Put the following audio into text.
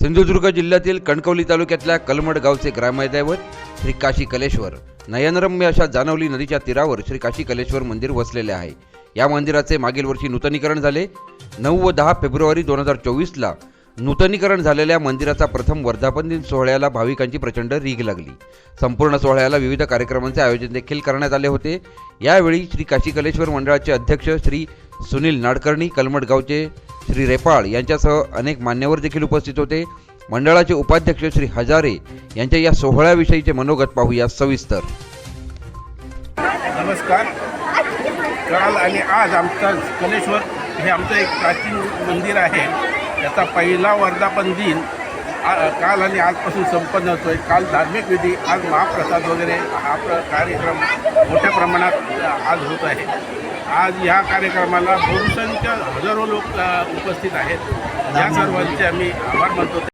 सिंधुदुर्ग जिल्ह्यातील कणकवली तालुक्यातल्या कलमड गावचे ग्रामदैवत श्री काशी कलेश्वर. नयनरम्य अशा जानवली नदीच्या तीरावर श्री काशी कलेश्वर मंदिर वसलेले आहे. या मंदिराचे मागील वर्षी नूतनीकरण झाले. नऊ व दहा फेब्रुवारी दोन हजार चोवीसला नूतनीकरण झालेल्या मंदिराचा प्रथम वर्धापन दिन सोहळ्याला भाविकांची प्रचंड रीग लागली. संपूर्ण सोहळ्याला विविध कार्यक्रमांचे आयोजन देखील करण्यात आले होते. यावेळी श्री काशी कलेश्वर मंडळाचे अध्यक्ष श्री सुनील नाडकर्णी कलमडगावचे श्री रेपाळ यांच्यासह अनेक मान्यवर देखील उपस्थित होते. मंडळाचे उपाध्यक्ष श्री हजारे यांच्या या सोहळ्याविषयीचे मनोगत पाहूया सविस्तर. नमस्कार. काल आणि आज आमचा कलेश्वर हे आमचं एक प्राचीन मंदिर आहे. त्याचा पहिला वर्धापन दिन काल आणि आजपासून संपन्न होतो आहे काल धार्मिक विधी आज महाप्रसाद वगैरे हा प्र कार्यक्रम मोठ्या प्रमाणात आज होत आहे. आज ह्या कार्यक्रमाला बहुसंख्य हजारो लोक उपस्थित आहेत. या सर्वांचे आम्ही आभार मानतो.